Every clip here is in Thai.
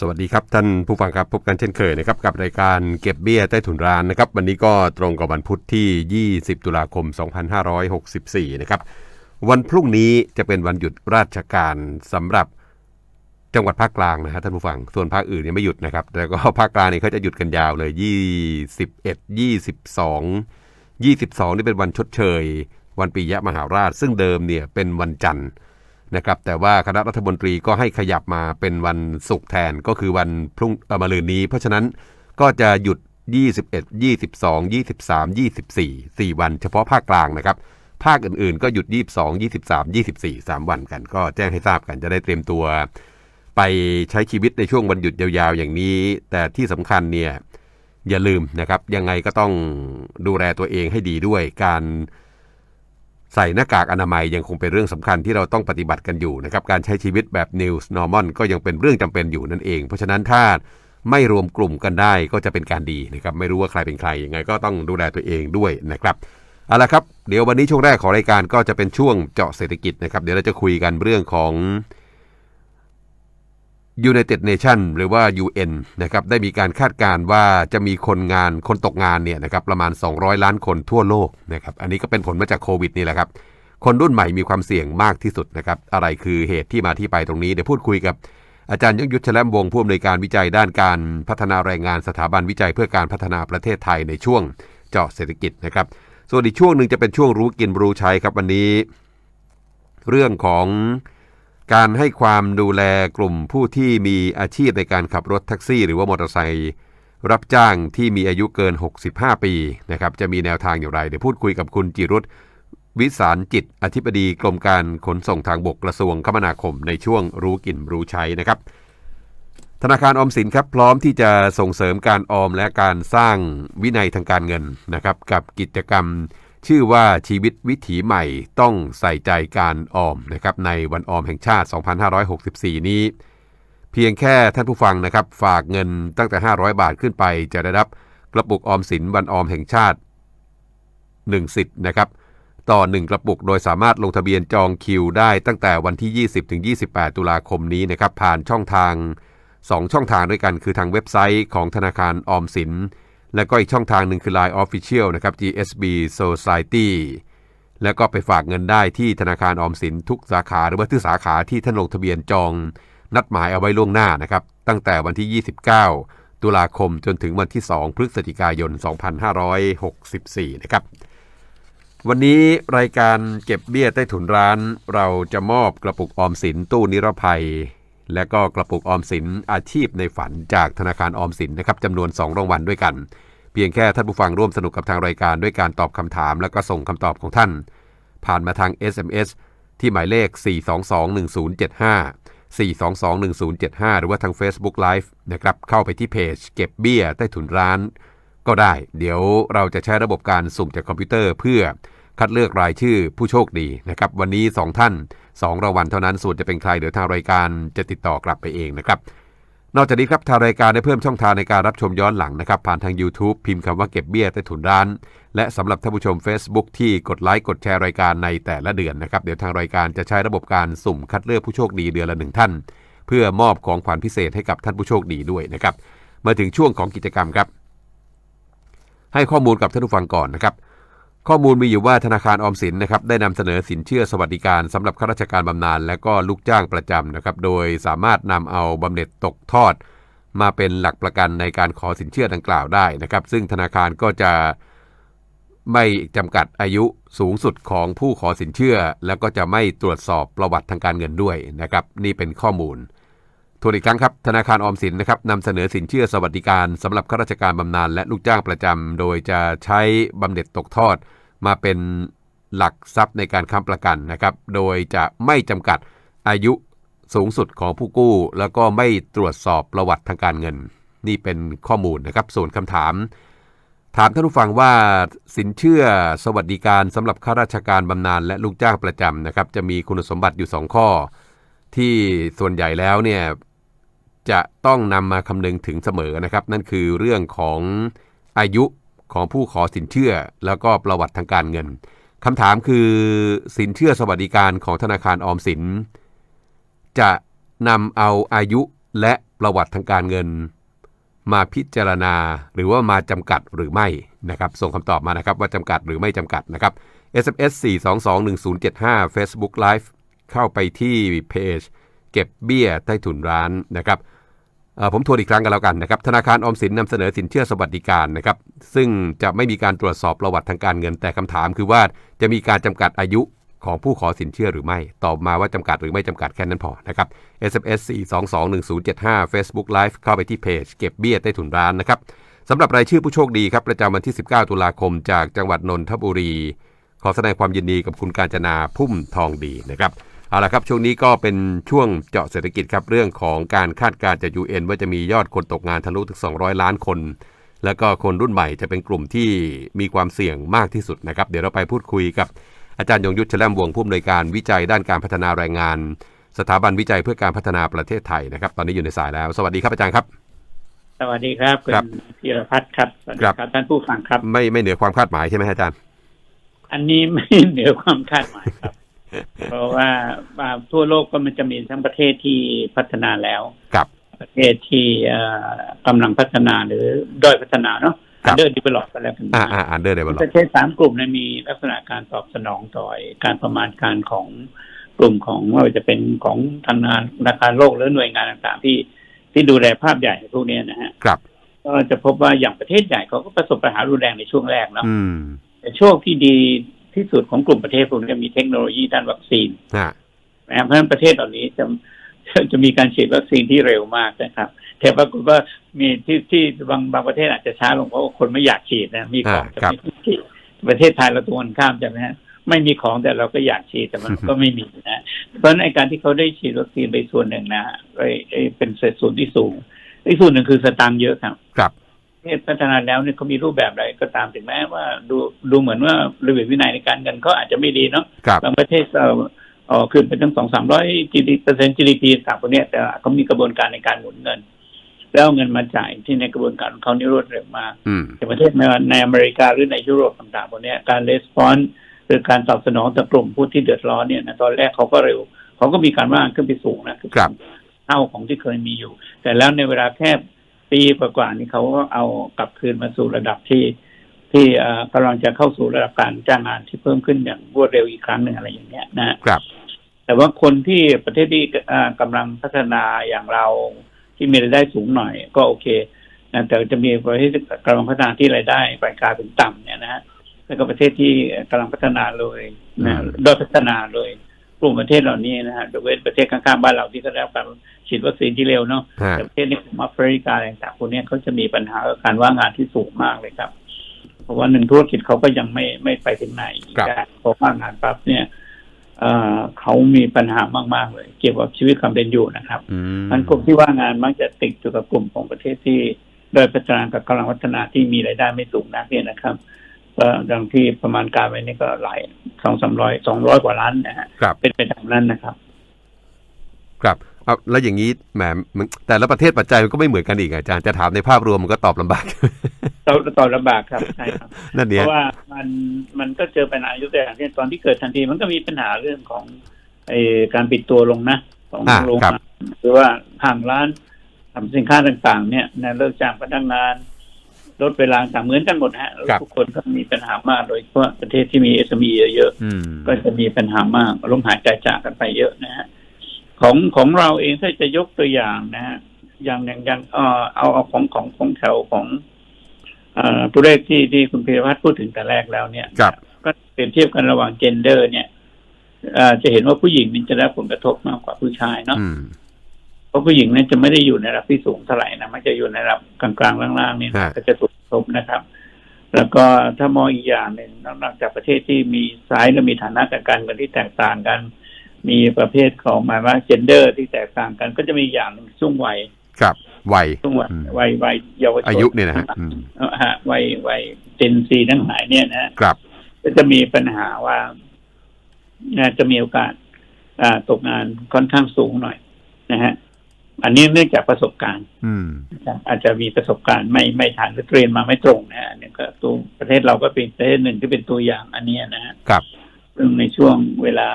สวัสดีครับท่านผู้ฟังครับพบกันเช่นเคยนะครับกับรายการเก็บเบี้ยใต้ถุนร้านนะครับวันนี้ก็ตรงกับวันพุธที่ 20 ตุลาคม 2564 นะครับวันพรุ่งนี้จะเป็นวันหยุดราชการสำหรับจังหวัดภาคกลางนะฮะท่านผู้ฟังส่วนภาคอื่นเนี่ยไม่หยุดนะครับแต่ก็ภาคกลางนี่เขาจะหยุดกันยาวเลย 21 22 22 นี่เป็นวันชดเชย วันปียะมหาราช ซึ่งเดิมเนี่ยเป็นวันจันทร์ นะครับแต่ว่าคณะรัฐมนตรีก็ให้ขยับมาเป็นวันศุกร์แทนก็คือวันพรุ่งเออมะรืนนี้ เพราะฉะนั้นก็จะหยุด 21 22 23 24 4 วันเฉพาะภาคกลางนะครับ ภาคอื่นๆ ก็หยุด 22 23 24 3 วันกัน ก็แจ้งให้ทราบกันจะได้เตรียมตัว ไปใช้ชีวิตในช่วงวันหยุดยาวๆ อย่างนี้ แต่ที่สำคัญเนี่ยอย่าลืมนะครับยังไงก็ต้องดูแลตัวเองให้ดีด้วยการ ใส่หน้ากากอนามัยยังคงเป็นเรื่องสำคัญที่เราต้องปฏิบัติกันอยู่นะครับการใช้ชีวิตแบบ New Normal ก็ยังเป็นเรื่องจำเป็นอยู่นั่นเอง เพราะฉะนั้นถ้าไม่รวมกลุ่มกันได้ก็จะเป็นการดีนะครับไม่รู้ว่าใครเป็นใครยังไงก็ต้องดูแลตัวเองด้วยนะครับเอาละครับ เดี๋ยววันนี้ช่วงแรกของรายการก็จะเป็นช่วงเจาะเศรษฐกิจนะครับ เดี๋ยวเราจะคุยกันเรื่องของ United Nation หรือว่า UN นะครับได้มีการคาดการณ์ว่าจะมีคนงานคนตกงานเนี่ยนะครับประมาณ 200 ล้านคนทั่วโลกนะครับอันนี้ก็เป็นผลมาจากโควิดนี่แหละครับ คนรุ่นใหม่มีความเสี่ยงมากที่สุดนะครับอะไรคือเหตุที่มาที่ไปตรงนี้ เดี๋ยวพูดคุยกับอาจารย์ยงยุทธแชลมวงผู้อำนวยการวิจัยด้านการพัฒนาแรงงานสถาบันวิจัยเพื่อการพัฒนาประเทศไทยในช่วงเจาะเศรษฐกิจนะครับส่วนอีกช่วงหนึ่งจะเป็นช่วงรู้กินรู้ใช้ครับวันนี้ เรื่องของ การให้ความดูแลกลุ่มผู้ที่มีอาชีพในการขับรถแท็กซี่ หรือว่ามอเตอร์ไซค์รับจ้างที่มีอายุเกิน 65 ปีนะครับจะมีแนวทางอย่างไร เดี๋ยวพูดคุยกับคุณจิรุตวิสารจิต อธิบดีกรมการขนส่งทางบกกระทรวงคมนาคมในช่วงรู้กินรู้ใช้นะครับ ธนาคารออมสินครับพร้อมที่จะส่งเสริมการออมและการสร้างวินัยทางการเงินนะครับกับกิจกรรม ชื่อว่าชีวิตวิถีใหม่ต้องใส่ใจการออมนะครับในวันออมแห่งชาติ 2564 นี้ เพียงแค่ท่านผู้ฟังนะครับฝากเงินตั้งแต่ 500 บาทขึ้นไปจะได้รับกระปุกออมสินวันออมแห่งชาติ 1 สิทธิ์นะครับต่อ 1 กระปุกโดยสามารถลงทะเบียนจองคิวได้ตั้งแต่วันที่ 20ถึง28 ตุลาคมนี้นะครับผ่านช่องทาง 2 ช่องทางด้วยกันคือทางเว็บไซต์ของธนาคารออมสิน และก็อีกช่องทางหนึ่งคือ Line Official นะครับ GSB Society แล้วก็ไปฝากเงินได้ที่ธนาคารออมสินทุกสาขาหรือว่าที่สาขาที่ท่านลงทะเบียนจอง นัดหมายเอาไว้ล่วงหน้านะครับ ตั้งแต่วันที่ 29 ตุลาคมจนถึงวันที่ 2 พฤศจิกายน 2564 นะครับ วันนี้รายการเก็บเบี้ยใต้ถุนร้าน เราจะมอบกระปุกออมสินตู้นิรภัย และก็กระปุกออมสินอาชีพในฝันจากธนาคารออมสินนะครับจำนวน 2 รางวัลด้วยกัน เพียงแค่ท่านผู้ฟังร่วมสนุกกับทางรายการด้วยการตอบคำถาม แล้วก็ส่งคำตอบของท่าน ผ่านมาทาง SMS ที่หมายเลข 4221075 4221075 หรือว่าทาง Facebook Live นะครับเข้าไปที่เพจ เก็บเบี้ยใต้ถุนร้าน ก็ได้ เดี๋ยวเราจะใช้ระบบการสุ่มจากคอมพิวเตอร์เพื่อคัดเลือกรายชื่อผู้โชคดีนะครับวันนี้ 2 ท่าน 2รางวัลเท่านั้นส่วนจะเป็นใครเดี๋ยวทางรายการจะติดต่อกลับไปเองนะครับนอกจากนี้ครับทางรายการได้เพิ่มช่องทางในการรับชมย้อนหลังนะครับ ผ่านทาง YouTube พิมพ์คำว่าเก็บเบี้ยใต้ถุนร้าน และสำหรับท่านผู้ชม Facebook ที่กดไลค์กดแชร์รายการในแต่ละเดือนนะครับ เดี๋ยวทางรายการจะใช้ระบบการสุ่มคัดเลือกผู้โชคดีเดือนละหนึ่งท่าน เพื่อมอบของขวัญพิเศษให้กับท่านผู้โชคดีด้วยนะครับมาถึงช่วงของกิจกรรมครับ ให้ข้อมูลกับท่านผู้ฟังก่อนนะครับ ข้อมูลมีอยู่ว่าธนาคารออมสินนะครับได้นำเสนอสินเชื่อสวัสดิการสำหรับข้าราชการบำนาญและก็ลูกจ้างประจำนะครับโดยสามารถนำเอาบำเหน็จตกทอด มาเป็นหลักประกันในการขอสินเชื่อดังกล่าวได้นะครับ ซึ่งธนาคารก็จะไม่จำกัดอายุสูงสุดของผู้ขอสินเชื่อ แล้วก็จะไม่ตรวจสอบประวัติทางการเงินด้วยนะครับ นี่เป็นข้อมูล ทวนอีกครั้งครับ ธนาคารออมสินนะครับนำเสนอสินเชื่อสวัสดิการสำหรับข้าราชการบำนาญและลูกจ้างประจำ โดยจะใช้บำเหน็จตกทอด มาเป็นหลักทรัพย์ในการค้ำประกันนะครับ โดยจะไม่จำกัดอายุสูงสุดของผู้กู้ แล้วก็ไม่ตรวจสอบประวัติทางการเงิน นี่เป็นข้อมูลนะครับ ส่วนคำถาม ถามท่านผู้ฟังว่าสินเชื่อสวัสดิการสำหรับข้าราชการบำนาญและลูกจ้างประจำนะครับจะมีคุณสมบัติอยู่ 2 ข้อ ที่ส่วนใหญ่แล้วเนี่ย จะต้องนำมาคำนึงถึงเสมอนะครับ นั่นคือเรื่องของอายุของผู้ขอสินเชื่อ แล้วก็ประวัติทางการเงินคำถามคือสินเชื่อสวัสดิการของธนาคารออมสิน จะนำเอาอายุและประวัติทางการเงิน มาพิจารณาหรือว่ามาจำกัดหรือไม่นะครับ ส่งคำตอบมานะครับว่าจำกัดหรือไม่จำกัดนะครับ SMS 4221075 Facebook Live เข้าไปที่เพจเก็บเบี้ยใต้ถุนร้านนะครับ ผมทวนอีกครั้งกันแล้วกันนะครับธนาคารออมสินนำเสนอสินเชื่อสวัสดิการนะครับซึ่งจะไม่มีการตรวจสอบประวัติทางการเงินแต่คำถามคือว่าจะมีการจำกัดอายุของผู้ขอสินเชื่อหรือไม่ ตอบมาว่าจำกัดหรือไม่จำกัดแค่นั้นพอนะครับ SMS 4221075 Facebook Live เข้าไปที่เพจเก็บเบี้ยใต้ถุนร้านนะครับสำหรับรายชื่อผู้โชคดีครับ ประจำวันที่ 19 ตุลาคมจากจังหวัดนนทบุรี ขอแสดงความยินดีกับคุณการจนาพุ่มทองดีนะครับ เอาละครับ ช่วงนี้ก็เป็นช่วงเจาะเศรษฐกิจครับเรื่องของการคาดการณ์จาก UN ว่าจะมียอดคนตกงานทะลุถึง 200 ล้านคน แล้วก็คนรุ่นใหม่จะเป็นกลุ่มที่มีความเสี่ยงมากที่สุดนะครับ เดี๋ยวเราไปพูดคุยกับอาจารย์ยงยุทธชแลมวงผู้อำนวยการวิจัยด้านการพัฒนาแรงงาน สถาบันวิจัยเพื่อการพัฒนาประเทศไทยนะครับ ตอนนี้อยู่ในสายแล้ว สวัสดีครับอาจารย์ครับ สวัสดีครับคุครับณพีรพัฒน์ครับสวัสดีครับครับท่านผู้ฟังครับ ไม่ไม่เหนือความคาดหมายใช่ไหมอาจารย์ อันนี้ไม่เหนือความคาดหมายครับ เพราะว่าว่าทั่วโลกก็มันจะมีทั้งประเทศที่พัฒนาแล้วครับประเทศที่เอ่อกำลังพัฒนาหรือด้อยพัฒนาเนาะครับเดินดีเวลลอปกันแล้วกันอ่าอ่าอันเดอร์เดเวลประเทศสามกลุ่มเนี่ยมีลักษณะการตอบสนองต่อการประมาณการของกลุ่มของไม่ว่าจะเป็นของธนาคารธนาคารโลกหรือหน่วยงานต่างๆ ที่ที่ดูแลภาพใหญ่พวกเนี้ยนะฮะครับก็จะพบว่าอย่างประเทศใหญ่เขาก็ประสบปัญหารุนแรงในช่วงแรกเนาะอืมแต่โชคที่ดี ที่สุดของกลุ่มประเทศพวกนี้มีเทคโนโลยีด้านวัคซีนฮะนะครับเพราะฉะนั้นประเทศเหล่านี้จะจะมีการฉีดวัคซีนที่เร็วมากนะครับแต่ปรากฏว่ามีที่ที่บางบางประเทศอาจจะช้าลงเพราะว่าคนไม่อยากฉีดนะมีของแต่ไม่ฉีดประเทศไทยเราตรงกันข้ามใช่ไหมฮะไม่มีของแต่เราก็อยากฉีดแต่มันก็ไม่มีนะเพราะฉะนั้นไอ้การที่เขาได้ฉีดวัคซีนไปส่วนหนึ่งนะไอ้ไอ้เป็นเศษส่วนที่สูงอีกส่วนหนึ่งคือสตางค์เยอะครับครับประ เทศพัฒนาแล้วเนี่ยเขามีรูปแบบใดก็ตามถึงแม้ว่าดูดูเหมือนว่าระเบียบวินัยในการเงินเขาอาจจะไม่ดีเนาะครับบางประเทศก็เอ่อขึ้นไปตั้งสองสามร้อยจีดีเปอร์เซ็นต์ GDP ต่างพวกเนี้ยแต่เขามีกระบวนการในการหมุนเงิน แล้วเอาเงินมาจ่ายที่ในกระบวนการของเขานี่รวดเร็วมากอืมในประเทศในในอเมริกาหรือในยุโรปต่างๆพวกเนี้ยการレスปอนหรือการตอบสนองต่อกลุ่มผู้ที่เดือดร้อนเนี่ยนะตอนแรกเขาก็เร็วเขาก็มีการว่างขึ้นไปสูงนะครับเท่าของที่เคยมีอยู่ แต่แล้วในเวลาแค่ ปีกว่าๆนี้เขาก็เอากลับคืนมาสู่ระดับที่ที่เอ่อกำลังจะเข้าสู่ระดับการจ้างงานที่เพิ่มขึ้นอย่างรวดเร็วอีกครั้งหนึ่งอะไรอย่างเงี้ยนะครับ แต่ว่าคนที่ประเทศที่อ่ากำลังพัฒนาอย่างเราที่มีรายได้สูงหน่อย ก็โอเคนะแต่จะมีประเทศที่กำลังพัฒนาที่รายได้ปานกลางถึงต่ำเนี่ยนะฮะแล้วก็ประเทศที่กำลังพัฒนาเลยนะอืมด้อยพัฒนาเลยก ลุ่มประเทศเหล่านี้นะฮะโดยเว้นประเทศข้างๆบ้านเราที่ก็ได้รับการฉีดวัคซีนที่เร็วเนาะฮะแต่ประเทศในกลุ่มแอฟริกาอะไรต่างๆพวกเนี้ยเขาจะมีปัญหากับการว่างงานที่สูงมากเลยครับ เพราะว่าหนึ่งธุรกิจเขาก็ยังไม่ไม่ไปถึงไหนครับได้พอว่างงานปั๊บเนี่ยเอ่อเขามีปัญหามาก ๆ เลย เกี่ยวกับชีวิตความเป็นอยู่นะครับอืมมันกลุ่มที่ว่างงานมักจะติดอยู่กับกลุ่มของประเทศที่โดอยพัฒนากับกำลังพัฒนาที่มีรายได้ไม่สูงนักเนี่ยนะครับ ก็ดังที่ประมาณการไว้นี่ก็หลายสองสามร้อยสองร้อยกว่าล้านนะฮะครับเป็นไปตามนั้นนะครับ ครับเอาแล้วอย่างนี้แหมมันแต่ละประเทศปัจจัยมันก็ไม่เหมือนกันอีกอะอาจารย์จะถามในภาพรวมมันก็ตอบลำบากต่อต่อลำบากครับใช่ครับนั่นเพเนี่ยราะว่ามันมันก็เจอปัญหายุตัวอย่างเช่นตอนที่เกิดทันทีมันก็มีปัญหาเรื่องของไอการปิดตัวลงนะของอ่าโรงครับงานหรือว่าห้างร้านทำสินค้าต่างๆ เนี่ยนะเลิกจ้างพนักงาน ลดเวลาต่างเหมือนกันหมดฮะแล้วครับทุกคนก็มีปัญหามากโดยเฉพาะประเทศที่มีเอสมีเยอะอืมๆก็จะมีปัญหามากล้มหายใจจากกันไปเยอะนะฮะของของเราเองถ้าจะยกตัวอย่างนะฮะอย่างอย่างอย่างเอ่อเอาเอาของของของแถวของเอ่อตัวเลขที่ที่คุณพีรพัฒน์พูดถึงแต่แรกแล้วเนี่ยครับก็เปรียบเทียบกันระหว่างเจนเดอร์ เนี่ยเอ่อจะเห็นว่าผู้หญิงนี่จะได้รับผลกระทบมากกว่าผู้ชายเนาะอืมเพ ราะผู้หญิงนั้นจะไม่ได้อยู่ในระดับที่สูงเท่าไหร่นะมันจะอยู่ในระดับกลางๆล่างๆนี่นะฮะก็จะถูกกระทบนะครับ แล้วก็ถ้ามองอีกอย่างหนึ่งนอกจากประเทศที่มีไซส์และมีฐานะทางการเงินที่แตกต่างกัน มีประเภทของหมายว่าเจนเดอร์ที่แตกต่างกัน ก็จะมีอย่างหนึ่งช่วงวัยครับวัยช่วงวัยอืมวัยวัยเยาวชนอายุเนี่ยนะฮะอืมเอ่อฮะวัยวัยเจนซีทั้งหลายเนี่ยนะฮะครับก็จะมีปัญหาว่าน่าจะมีโอกาสอ่าตกงานค่อนข้างสูงหน่อยนะฮะ อันนี้เนื่องจากประสบการณ์อืมนะครับอาจจะมีประสบการณ์ไม่ไม่ทันหรือเทรนมาไม่ตรงนะฮะอันนี่ก็ตัวประเทศเราก็เป็นประเทศหนึ่งที่เป็นตัวอย่างอันเนี้ยนะฮะครับซึ่งในช่วงเวลา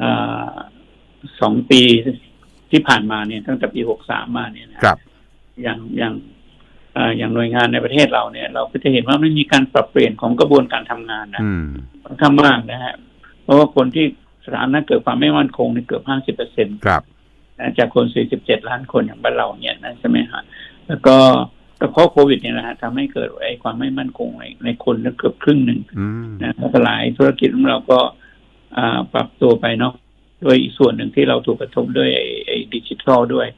อ่าสองปีที่ผ่านมาเนี่ย ตั้งแต่ปีหกสามมาเนี่ยนะครับอย่างอย่างเอ่ออย่างหน่วยงานในประเทศเราเนี่ย เราก็จะเห็นว่าไม่มีการปรับเปลี่ยนของกระบวนการทำงานนะอืมค่อนข้างมากนะฮะเพราะว่าคนที่สถานะเกิดความไม่มั่นคงเนี่ยเกือบห้าสิบเปอร์เซ็นต์ครับ จากคนสี่สิบเจ็ดล้านคนอย่างบ้านเราเนี่ยนะใช่ไหมฮะแล้วก็ก็เพราะโควิดเนี่ยนะฮะทำให้เกิดไอ้ความไม่มั่นคงในในคนเกือบครึ่งหนึ่งอืมนะแล้วก็หลายธุรกิจของเราก็อ่าปรับตัวไปเนาะด้วยอีกส่วนหนึ่งที่เราถูกกระทบด้วยไอ้ไอ้ดิจิทัลด้วย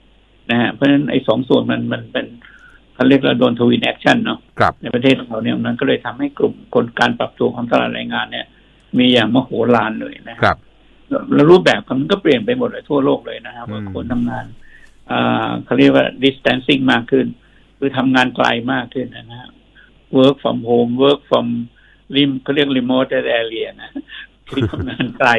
นะฮะเพราะฉะนั้นไอ้สองส่วนมันมันเป็นเขาเรียกเราโดนทวินแอคชั่นเนาะครับในประเทศของเราเนี่ยมันก็เลยทำให้กลุ่มคนการปรับตัวของตลาดแรงงานเนี่ย มีอย่างมโหฬารเลยนะฮะครับ แล้วแล้วรูปแบบมันก็เปลี่ยนไปหมดเลยทั่วโลกเลยนะครับอืมว่าคนทำงานอ่าเขาเรียกว่า distancing มากขึ้น คือทำงานไกลมากขึ้นนะฮะ work from home work from ริมเขาเรียก remote area นะคือทำงานไกล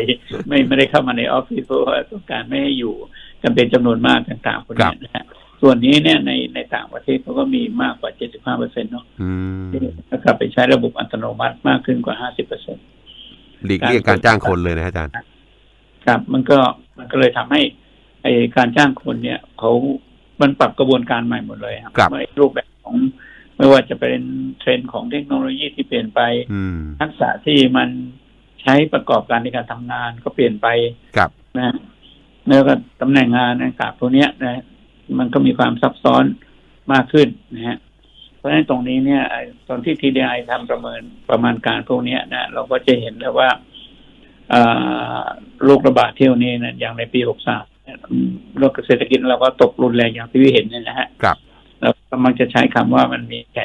ไม่ไม่ได้เข้ามาในออฟฟิศเพราะว่าต้องการไม่ให้อยู่กันเป็นจำนวนมากต่างๆพวกนี้นะฮะส่วนนี้เนี่ยในในต่างประเทศเขาก็มีมากกว่า 75เปอร์เซ็นต์เนาะอืมที่กลับไปใช้ระบบอัตโนมัติมากขึ้นกว่า 50เปอร์เซ็นต์หลีกเลี่ยงการจ้างคนเลยนะอาจารย์ ครับ มันก็มันก็เลยทำให้ไอการจ้างคนเนี่ยเขามันปรับกระบวนการใหม่หมดเลยครับครับไม่รูปแบบของไม่ว่าจะเป็นเทรนด์ของเทคโนโลยีที่เปลี่ยนไปอืมทักษะที่มันใช้ประกอบการในการทำงานก็เปลี่ยนไปครับนะแล้วก็ตำแหน่งงานนะครับพวกเนี้ยนะ มันก็มีความซับซ้อนมากขึ้นนะฮะเพราะฉะนั้นตรงนี้เนี่ยไอ้ตอนที่ TDI ทำประเมินประมาณการพวกเนี้ยนะเราก็จะเห็นแล้วว่าอ่า โรคระบาดเที่ยวนี้นะอย่างในปี63โรคเศรษฐกิจเราก็ตกรุนแรงอย่างที่เห็นเนี่ยนะฮะครับเรากำลังจะใช้คำว่ามันมีแผล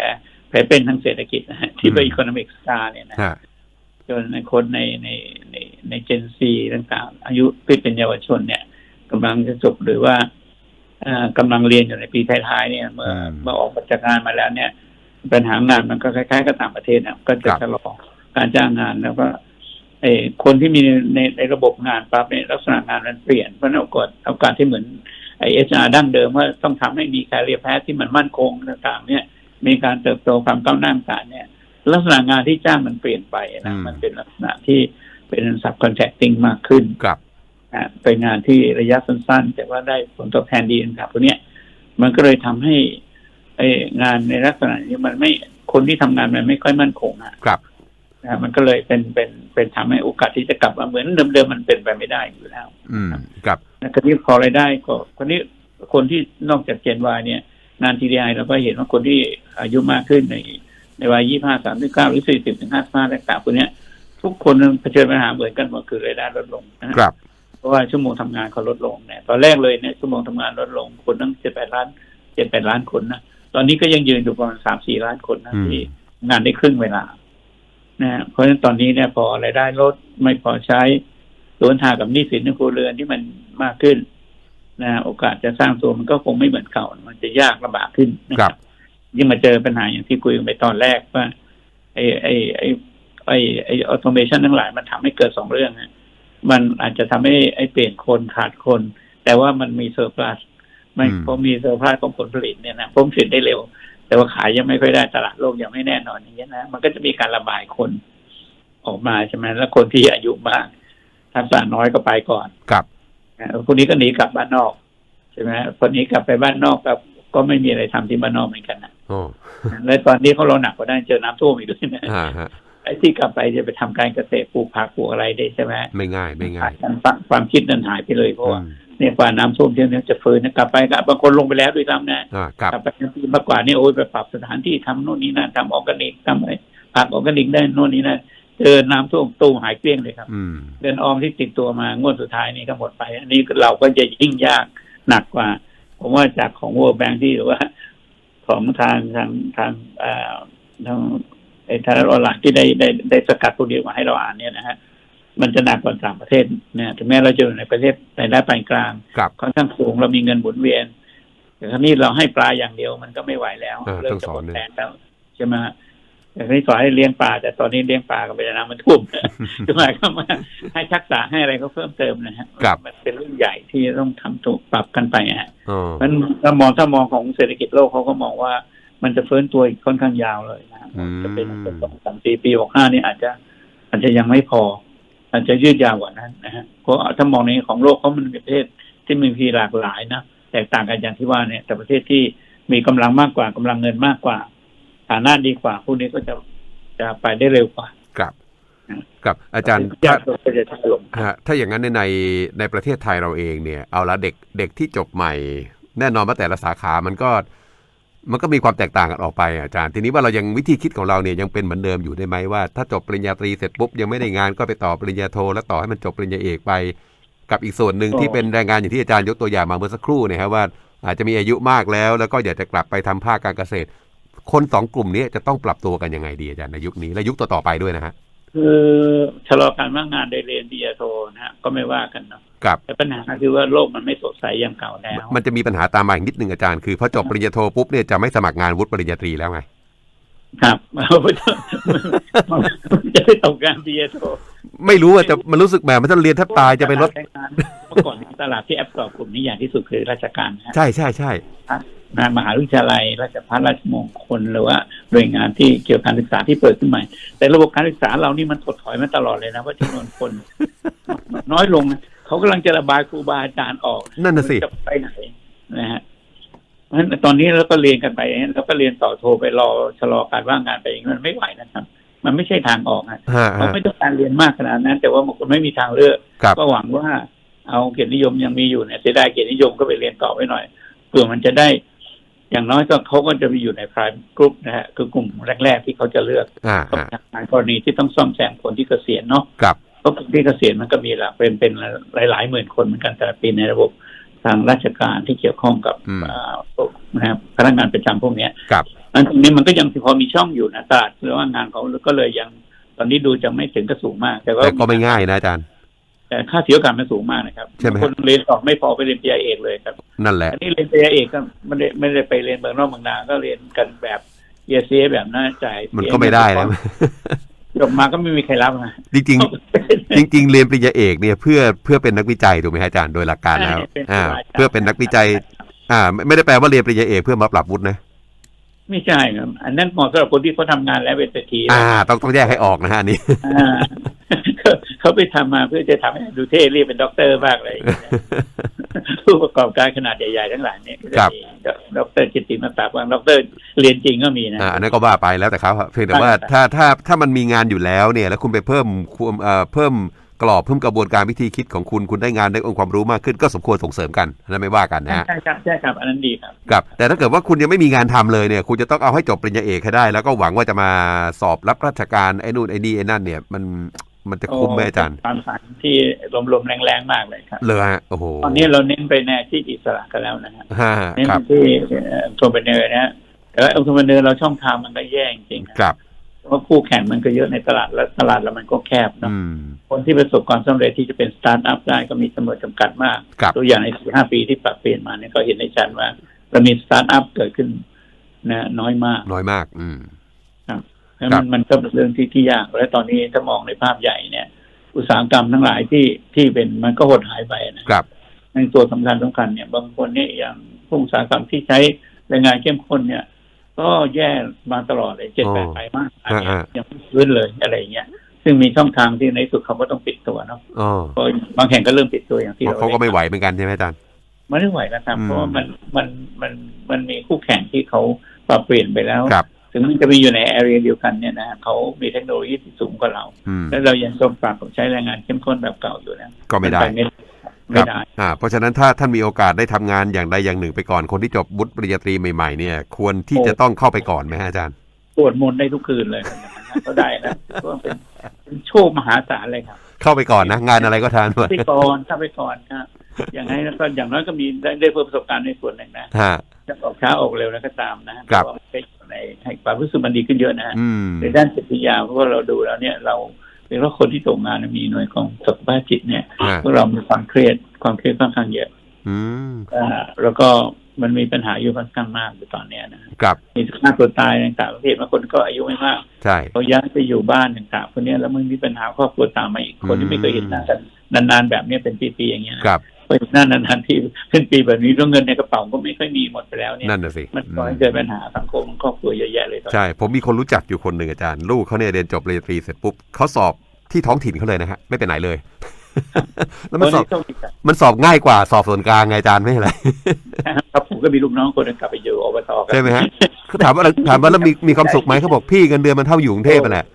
แผลเป็นทางเศรษฐกิจนะฮะที่เป็นอืมอีโคโนมิกสตาร์เนี่ยนะฮะจนในคนในในในในเจนซีต่างๆ อายุที่เป็นเยาวชนเนี่ยกำลังจะจบหรือว่าเอ่อกำลังเรียนอยู่ในปีท้ายๆเนี่ยเมื่อเมื่อออกมาจากงานมาแล้วเนี่ย ปัญหางานมันก็คล้ายๆกับต่างประเทศนะก็จะชะลอการจ้างงานแล้วก็ ไอ้คนที่มีในในระบบงานปั๊บเนี่ยลักษณะงานมันเปลี่ยนเพราะฉะนั้นโอกาสโอกาสที่เหมือนไอเอชอาดั้งเดิมว่าต้องทำให้มีการเรียแพทที่มันมั่นคงต่างๆ เนี่ย มีการเติบโตความก้าวหน้าต่างๆเนี่ย ลักษณะงานที่จ้างมันเปลี่ยนไปนะมันเป็นลักษณะที่เป็นสับคอนแทคติ้งมากขึ้นครับนะเป็นงานที่ระยะสั้นๆ แต่ว่าได้ผลตอบแทนดีนะครับพวกเนี้ยมันก็เลยทำให้ไอ้งานในลักษณะนี้มันไม่คนที่ทำงานมันไม่ค่อยมั่นคงอะครับ นะมันก็เลยเป็นเป็นเป็นทำให้โอกาสที่จะกลับมาเหมือนเดิมๆมันเป็นไปไม่ได้อยู่แล้ว อืมครับนะคราวนี้พอรายได้ก็คนนี้คนที่นอกจากเจนวายเนี่ยงาน TDI เราก็เห็นว่าคนที่อายุมากขึ้นในในวัยยี่ห้าสามสิบเก้าหรือสี่สิบถึงห้าสิบห้าต่างๆพวกเนี้ย ทุกคนเผชิญปัญหาเหมือนกันหมดคือรายได้ลดลงนะฮะครับเพราะว่าชั่วโมงทำงานเขาลดลงเนี่ยตอนแรกเลยเนี่ยชั่วโมงทำงานลดลงคนตั้งเจ็ดแปดล้านเจ็ดแปดล้านคนนะตอนนี้ก็ยังยืนอยู่ประมาณสามสี่ล้านคนนะอืมที่งานได้ครึ่งเวลา นะฮะเพราะฉะนั้นตอนนี้เนี่ยพอรายได้ลดไม่พอใช้สวนทางกับหนี้สินในครัวเรือนที่มันมากขึ้นนะฮะโอกาสจะสร้างตัวมันก็คงไม่เหมือนเก่า มันจะยากลำบากขึ้นนะคครัรับบยิ่งมาเจอปัญหาอย่างที่คุยกันไปตอนแรกว่า ไอ้ไอ้ไอ้ไอ้ไอ้ออโตเมชันทั้งหลายมันทำให้เกิดสองเรื่องฮะมันอาจจะทำให้ไอ้เปลี่ยนคนขาดคน แต่ว่ามันมีเซอร์พลัสไม่อืมพอมีเซอร์พลัสของผลผลิตเนี่ยนะผมผลิตได้เร็ว แต่ว่าขายยังไม่ค่อยได้ตลาดโลกยังไม่แน่นอนอย่างเงี้ยนะมันก็จะมีการระบายคนออกมาใช่ไหมแล้วคนที่อายุมากทักษะน้อยก็ไปก่อนครับนะคนนี้ก็หนีกลับบ้านนอกใช่ไหมคนนี้กลับไปบ้านนอกก็ก็ไม่มีอะไรทำที่บ้านนอกเหมือนกันนะโอ้และตอนนี้เขาเราหนักกว่านั้นเจอน้ำท่วมอีกด้วยนะอ่าฮะไอ้ที่กลับไปจะไปทำการเกษตรปลูกผักปลูกอะไรได้ใช่ไหมไม่ง่าย ไม่ง่ายความความคิดนั้นหายไปเลยเพราะว่าอืม เนี่ยกว่าน้ำท่วมเที่ยวนี้จะฟื้นนะกลับไปก็บางคนลงไปแล้วด้วยซ้ำนะอ่าครับกลับไปปีมากกว่านี่โอ้ยไปปรับสถานที่ทำโน่นนี่นั่นทำออร์แกนิกทำอะไรผักออร์แกนิกได้โน่นนี่นั่นเจอน้ำท่วมตู้หายเกลี้ยงเลยครับอืมเงินออมที่ติดตัวมางวดสุดท้ายนี่ก็หมดไป อันนี้เราก็จะยิ่งยากหนักกว่า ผมว่าจากของ World Bank ที่หรือว่า ของทางทางทางเอ่อทางไอ้ทางออนไลน์ที่ได้ได้ได้สกัดพวกนี้มาให้เราอ่านเนี่ยนะฮะ มันจะหนักกว่าต่างประเทศเนี่ยถึงแม้เราจะอยู่ในประเทศในด้านปานกลางครับค่อนข้างสูงเรามีเงินหมุนเวียน แต่ครั้นี้เราให้ปลาอย่างเดียวมันก็ไม่ไหวแล้วอ่าเริ่มต้องจะสหอมนดเนี่ยแรงแล้วใช่ไหมฮะแต่ครั้นี้สอนให้เลี้ยงปลาแต่ตอนนี้เลี้ยงปลาก็ไปน้ำมันท่วมหมายความว่าให้ทักษะให้อะไรก็เพิ่มเติมนะฮะครับมันเป็นเรื่องใหญ่ที่ต้องทำถูกปรับกันไปฮะอ๋อเพราะฉะนั้นถ้ามองถ้ามองของเศรษฐกิจโลกเขาก็มองว่ามันจะเฟื้นตัวอีกค่อนข้างยาวเลยนะฮะจะเป็นสองสามปีปีหกห้านี่อาจจะ อาจจะยังไม่พอ อาจจะยืดยาวกว่านั้นนะฮะเพราะถ้ามองในของโลกเขามันเป็นประเทศที่มีพีหลากหลายนะแตกต่างกันอย่างที่ว่าเนี่ย แต่ประเทศที่มีกำลังมากกว่ากำลังเงินมากกว่าฐานะดีกว่าพวกนี้ก็จะจะไปได้เร็วกว่าครับครับอาจารย์ยาถ้ากก็จะถล่มฮะถ้าอย่างนั้นในในในประเทศไทยเราเองเนี่ย เอาละเด็กเด็กที่จบใหม่ แน่นอนว่าแต่ละสาขามันก็ มันก็มีความแตกต่างกันออกไปอาจารย์ ทีนี้ว่าเรายังวิธีคิดของเราเนี่ยยังเป็นเหมือนเดิมอยู่ได้ไหมว่า ถ้าจบปริญญาตรีเสร็จปุ๊บยังไม่ได้งานก็ไปต่อปริญญาโทแล้วต่อให้มันจบปริญญาเอกไป กับอีกส่วนหนึ่งที่เป็นแรงงานอย่างที่อาจารย์ยกตัวอย่างมาเมื่อสักครู่เนยครับว่า อาจจะมีอายุมากแล้ว แล้วก็อยากจะกลับไปทำภาคการเกษตร คนสองกลุ่มนี้จะต้องปรับตัวกันยังไงดีอาจารย์ในยุคนี้และยุคต่อๆไปด้วยนะฮะ คือชะลอการว่างงานโดยเรียนปริญญาโทนะฮะก็ไม่ว่ากันเนาะกับแต่ปัญหาคือว่าโลกมันไม่สดใสอย่างเก่าแล้ว มันจะมีปัญหาตามมาอีกนิดนึงอาจารย์คือพอจบปริญญาโทปุ๊บเนี่ยจะไม่สมัครงานวุฒิปริญญาตรีแล้วไง ครับจะได้ตกงานปริญญาโทไม่รู้ว่าจะมันรู้สึกแบบมันจะเรียนแทบตายจะไปลดตลาดแรงงานเมื่อก่อนตลาดที่แอปสอบกลุ่มนี้อย่างที่สุดคือราชการนะฮะใช่ใช่ใช่ งานมหาวิทยาลัย ราชภัฏราชมงคลหรือว่าหน่วยงานที่เกี่ยวกับการศึกษาที่เปิดขึ้นใหม่ แต่ระบบการศึกษาเรานี่มันถดถอยมาตลอดเลยนะว่าจำนวนคน น้อยลงนะเขากำลังจะระบายครูบาอาจารย์ออกนั่นน่ะสิจะไปไหนนะฮะเพราะฉะนั้นตอนนี้เราก็เรียนกันไปแล้วก็เรียนต่อโทรไปรอชะลอการว่างงานไปอย่างนี้มันไม่ไหวนะครับมันไม่ใช่ทางออกฮะฮะเขาฮะไม่ต้องการเรียนมากขนาดนั้น แต่ว่าบางคนไม่มีทางเลือกครับก็หวังว่าเอาเกียรตินิยมยังมีอยู่เนี่ยเสียดายเกียรตินิยมก็ไปเรียนต่อไว้หน่อยเผื่อมันจะได้ อย่างน้อยก็เขาก็จะไปอยู่ในพรายกรุ๊ปนะฮะคือกลุ่มแรก ๆ ที่เขาจะเลือกอ่าต้องอ่าทำงานกรณีที่ต้องซ่อมแซมคนที่เกษียณเนาะครับเพราะคนที่เกษียณมันก็มีหลักเป็นเป็นหลายๆหมื่นคนเหมือนกันแต่ละปีในระบบทางราชการที่เกี่ยวข้องกับอืมอ่าพวกนะครับพนักงานประจำพวกเนี้ยครับอันตรงนี้มันก็ยังพอมีช่องอยู่นะตลาดหรือว่างานเขาก็เลยยังตอนนี้ดูจะไม่ถึงกระสูงมาก แต่ว่าแต่ก็ไม่ง่ายนะอาจารย์ แต่ค่าเสียโอกาสมันสูงมากนะครับใช่ไหมฮะคนเรียนต่อไม่พอไปเรียนปริญญาเอกเลยครับ นั่นแหละอันนี้เรียนปริญญาเอกก็ไม่ได้ไม่ได้ไปเรียนเมืองนอกเมืองนา ก็เรียนกันแบบเอเซียแบบน่าจ่ายมันก็ไม่ได้นะจบมาก็ไม่มีใครรับนะจริงๆจริงๆเรียนปริญญาเอกเนี่ยเพื่อเพื่อเป็นนักวิจัยถูกไหมฮะอาจารย์โดยหลักการแล้วอ่า เพื่อเป็นนักวิจัย อ่าไม่ไม่ได้แปลว่าเรียนปริญญาเอกเพื่อมาปรับวุฒินะไม่ใช่ครับอันนั้นเหมาะสำหรับคนที่เขาทำงานแล้วเป็นเศรษฐีอ่า ต้องต้องแยกให้ออกนะฮะอันนี้อ่า เขาเขาไปทำมาเพื่อจะทำให้ดูเท่เรียกเป็นด็อกเตอร์บ้างอะไรอย่างเงี้ยผู้ประกอบการขนาดใหญ่ๆทั้งหลายเนี่ยก็จะครับมีด็อกเตอร์จิตติมาตาบางด็อกเตอร์เรียนจริงก็มีนะอ่าอันนั้นก็ว่าไปแล้วแต่เขาเพียงแต่ว่าใช่ถ้าถ้าถ้ามันมีงานอยู่แล้วเนี่ย แล้วคุณไปเพิ่มความเอ่อเพิ่มกรอบเพิ่มกระบวนการวิธีคิดของคุณคุณได้งานได้องค์ความรู้มากขึ้นก็สมควรส่งเสริมกันอันนั้นไม่ว่ากันนะฮะใช่ครับใช่ครับอันนั้นดีครับครับ แต่ถ้าเกิดว่าคุณยังไม่มีงานทำเลยเนี่ย คุณจะต้องเอาให้จบปริญญาเอกให้ได้ แล้วก็หวังว่าจะมาสอบรับราชการไอ้นู่นไอ้นี่ไอ้นั่นเนี่ยมัน มันจะคุ้มไหมอาจารย์ความฝันที่ลมๆแรงๆมากเลยครับเลยฮะโอ้โหตอนนี้เราเน้นไปในอาชีพอิสระกันแล้วนะฮะฮ่าเน้นคไปรับที่โทรเบเนอร์นะฮะแต่ว่าโทรเบเนอร์เราช่องทางมันก็แย่จริงๆนะครับเพราะคู่แข่งมันก็เยอะในตลาดและตลาดเรามันก็แคบเนาะอืมคนที่ประสบความสำเร็จที่จะเป็นสตาร์ทอัพได้ก็มีจำนวนจำกัดมากครับตัวอย่างในสี่ห้าปีที่ปรับเปลี่ยนมาเนี่ยก็เห็นในชัดว่าเรามีสตาร์ทอัพเกิดขึ้นนะน้อยมาก น้อยมาก อืม แล้วครัมับนมันก็เป็นเรื่องที่ที่ยาก และตอนนี้ถ้ามองในภาพใหญ่เนี่ย อุตสาหกรรมทั้งหลายที่ที่เป็นมันก็หดหายไปนะครับในตัวสำคัญสำคัญเนี่ย บางคนเนี่ยอย่างพวกอุตสาหกรรมที่ใช้แรงงานเข้มข้นเนี่ย ก็แย่มาตลอดเลยเจ็ดแปดอ๋อไปมากอันเนี้ยฮะยังไม่ฟื้นเลยอะไรอย่างเงี้ยซึ่งมีช่องทางที่ในที่สุดเขาก็ต้องปิดตัวเนาะอ๋อเพราะบางแห่งก็เริ่มปิดตัวอย่างที่เพราะเราเขาก็ไม่ไหวเหมือนกันใช่ไหมอาจารย์มันไม่ไหวแล้วครับอืมเพราะว่ามันมันมันมันมีคู่แข่งที่เขาปรับเปลี่ยนไปแล้วครับ ถึงมันจะมีอยู่ในแอเรียเดียวกันเนี่ยนะเขามีเทคโนโลยีที่สูงกว่าเราอืมแล้วเรายังจมปากกับใช้แรงงานเข้มข้นแบบเก่าอยู่นะก็ไม่ได้นปไม่คไม่รับได้อ่าเพราะฉะนั้นถ้าท่านมีโอกาสได้ทำงานอย่างใดอย่างหนึ่งไปก่อนคนที่จบวุฒิปริญญาตรีใหม่ๆเนี่ยควรที่จะต้องเข้าไปก่อนไหมฮะอาจารย์สวดมนต์ได้ทุกคืนเลยก็ได้นะก็เป็นเป็นโชคมหาศาลเลยครับ เข้าไปก่อนนะ งานอะไรก็ทานหมดไปก่อนเข้าไปก่อนครับอย่างไรแล้วก็อย่างน้อยก็มีได้ได้เพิ่มประสบการณ์ในส่วนหนึ่งนะฮะจะออกช้าออกเร็วแล้วก็ตามนะครับ ในให้ความรู้สึกมันดีขึ้นเยอะนะฮะอืมในด้านจิตวิทยาเพราะว่าเราดูแล้วเนี่ยเราเป็นว่าคนที่ตกงานมีหน่วยของสุขภาพจิตเนี่ยฮะพวกเรามีความเครียดความเครียดค่อนข้างเยอะอืมอ่าแล้วก็มันมีปัญหาอยู่ค่อนข้างมากในตอนเนี้ยนะครับมีฆ่าตัวตายต่างๆประเทศบางคนก็อายุไม่มากใช่เขาย้ายไปอยู่บ้านต่างๆคนเนี้ยแล้วมันมีปัญหาครอบครัวตามมาอีกคนที่ไม่เคยเห็นหน้ากันนานๆแบบเนี้ยเป็นปีๆอย่างเงี้ยนะครับ เพราะหน้านานๆที่เป็นปีแบบนี้แล้วเงินในกระเป๋าก็ไม่ค่อยมีหมดไปแล้วเนี่ยนั่นน่ะสิมันก่อให้เกิดปัญหาสังคมครอบครัวเยอะแยะเลยตอนนี้ใช่ ผมมีคนรู้จักอยู่คนหนึ่งอาจารย์ ลูกเขาเนี่ยเรียนจบปริญญาตรีเสร็จปุ๊บเขาสอบที่ท้องถิ่นเขาเลยนะฮะไม่ไปไหนเลย แล้วมันสอบโต้องมีการมันสอบง่ายกว่าสอบส่วนกลางไงอาจารย์ไม่ใช่อะไรครับผมก็มีลูกน้องคนหนึงกลับไปอยู่อบตกันใช่ไหมฮะเขาถามว่าถามว่าแล้วมีมีความสุขไหมเขาบอกพี่เงินเดือนมันเท่าอยู่กรุงเทพนั่นแหละ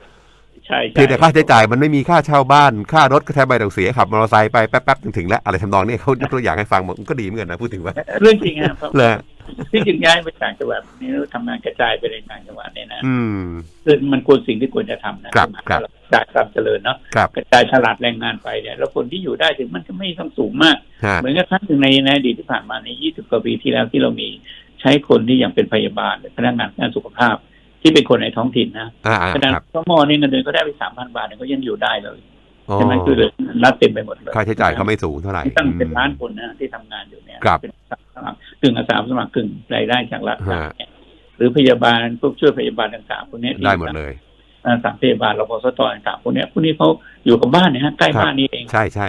ใช่เพียงแต่ค่าใช้จ่ายมันไม่มีค่าเช่าบ้าน ค่ารถก็แทบใบต้องเสียขับมอเตอร์ไซค์ไปแป๊บๆถึงถึงแล้วอะไรทำนองนี้เขายกตัวอย่างให้ฟังบอกมันก็ดีเหมือนกันนะพูดถึงว่าเรื่องจริงอะครับเลยที่จึงย้ายไปต่างจังหวัดนี่แล้วทำงานกระจายไปในต่างจังหวัดเนี่ยนะอืมซึ่งมันควรสิ่งที่ควรจะทำนะครับครับกระจายความเจริญเนาะครับกระจายตลาดแรงงานไปเนี่ยแล้วคนที่อยู่ได้ถึงมันจะไม่ต้องสูงมากฮะเหมือนกับครั้งหนึ่งในในอดีตที่ผ่านมาใน 20 กว่าปีที่แล้วที่เรามีใช้คนที่ยังเป็นพยาบาลหรือพนักงานด้านสุขภาพ ที่เป็นคนในท้องถิ่นนะอ่าอ่าขนาดครับสมอนี่เงินเดือนก็ได้ไปสามพันบาทเนี่ยก็ยังอยู่ได้เลยอ๋อใช่ไหมคือรัดเต็มไปหมดเลยค่าใช้จ่ายเขาไม่สูงเท่าไหร่ที่ตั้งเป็นอืมล้านคนนะที่ทำงานอยู่เนี่ยครับเป็นอาสาสมัครกึ่งอาสาสมัครกึ่งรายได้จากรัฐฮะเนี่ยหรือพยาบาลพวกช่วยพยาบาลต่างๆพวกเนี้ยที่ได้หมดเลยอาสาพยาบาลรพสตต่างๆพวกเนี้ยพวกนี้เขาอยู่กับบ้านเนี่ยฮะใกล้ครับบ้านนี่เองใช่ใช่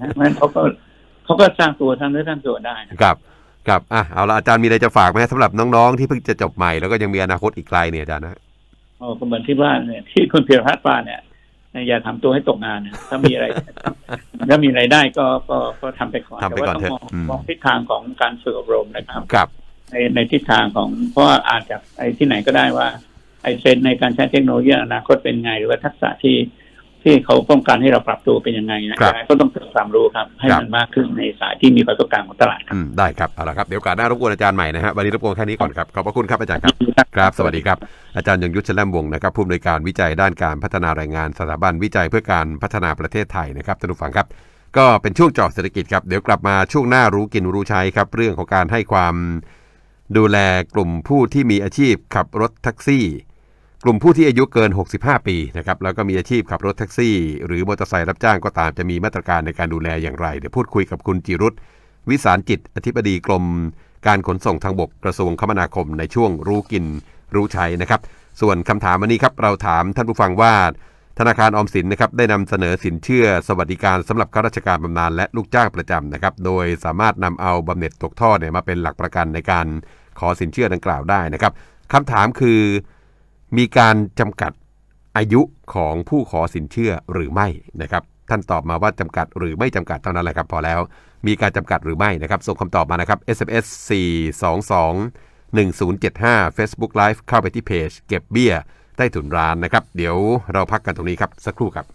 นะเพราะฉะนั้นเขาก็เขาก็สร้างตัวทางเนื้อสร้างตัวได้นะครับ ครับอะเอาละอาจารย์มีอะไรจะฝากไหมสำหรับน้องๆที่เพิ่งจะจบใหม่แล้วก็ยังมีอนาคตอีกไกลเนี่ยอาจารย์นะอ๋อก็เหมือนที่บ้านเนี่ยที่คุณเพียรพัฒน์ว่าเนี่ยอย่าทำตัวให้ตกงานนะถ้ามีอะไรถ้ามีรายได้ก็ก็ก็ทำไปก่อนทำไปก่อนแต่ว่าเถอะต้องมองอืมมองทิศทางของการฝึกอบรมนะครับครับในในทิศทางของเพราะว่าอาจจะไอ้ที่ไหนก็ได้ว่าไอ้เทรนด์ในการใช้เทคโนโลยีในอนาคตเป็นไง หรือว่าทักษะที่ ที่เขาต้องการให้เราปรับตัวเป็นยังไงนะครับยังไงก็ต้องเพิ่มความรู้ครับ ให้ครับมันมากขึ้นในสายที่มีความต้องการของตลาดครับอืมได้ครับเอาละครับเดี๋ยวโอกาสหน้ารบกวนอาจารย์ใหม่นะฮะวันนี้รบกวนแค่นี้ก่อนครับขอบพระคุณครับอาจารย์ครับครับ สวัสดีครับ อาจารย์ยงยุทธแชล่มวงศ์นะครับผู้อำนวยการวิจัยด้านการพัฒนาแรงงานสถาบันวิจัยเพื่อการพัฒนาประเทศไทยนะครับท่านผู้ฟังครับ ก็เป็นช่วงเจาะเศรษฐกิจครับเดี๋ยวกลับมาช่วงหน้ารู้กินรู้ใช้ครับ เรื่องของการให้ความดูแลกลุ่มผู้ที่มีอาชีพขับรถแท็กซี่ กลุ่มผู้ที่อายุเกิน 65 ปีนะครับแล้วก็มีอาชีพขับรถแท็กซี่ หรือมอเตอร์ไซค์รับจ้างก็ตามจะมีมาตรการในการดูแลอย่างไร เดี๋ยวพูดคุยกับคุณจิรุตวิสารจิต อธิบดีกรม การขนส่งทางบกกระทรวงคมนาคมในช่วงรู้กินรู้ใช้นะครับ ส่วนคำถามวันนี้ครับเราถามท่านผู้ฟังว่าธนาคารออมสินนะครับได้นำเสนอสินเชื่อสวัสดิการสำหรับข้าราชการบำนาญและลูกจ้างประจำนะครับ โดยสามารถนำเอาบำเหน็จตกทอดเนี่ยมาเป็นหลักประกันในการขอสินเชื่อดังกล่าวได้นะครับคำถามคือ มีการจำกัดอายุของผู้ขอสินเชื่อหรือไม่นะครับ ท่านตอบมาว่าจำกัดหรือไม่จำกัดเท่านั้นแหละครับพอแล้ว มีการจำกัดหรือไม่นะครับ ส่งคำตอบมานะครับ SMS 422 1075 Facebook Live เข้าไปที่เพจ เก็บเบี้ยใต้ถุนร้านนะครับ เดี๋ยวเราพักกันตรงนี้ครับ สักครู่ครับ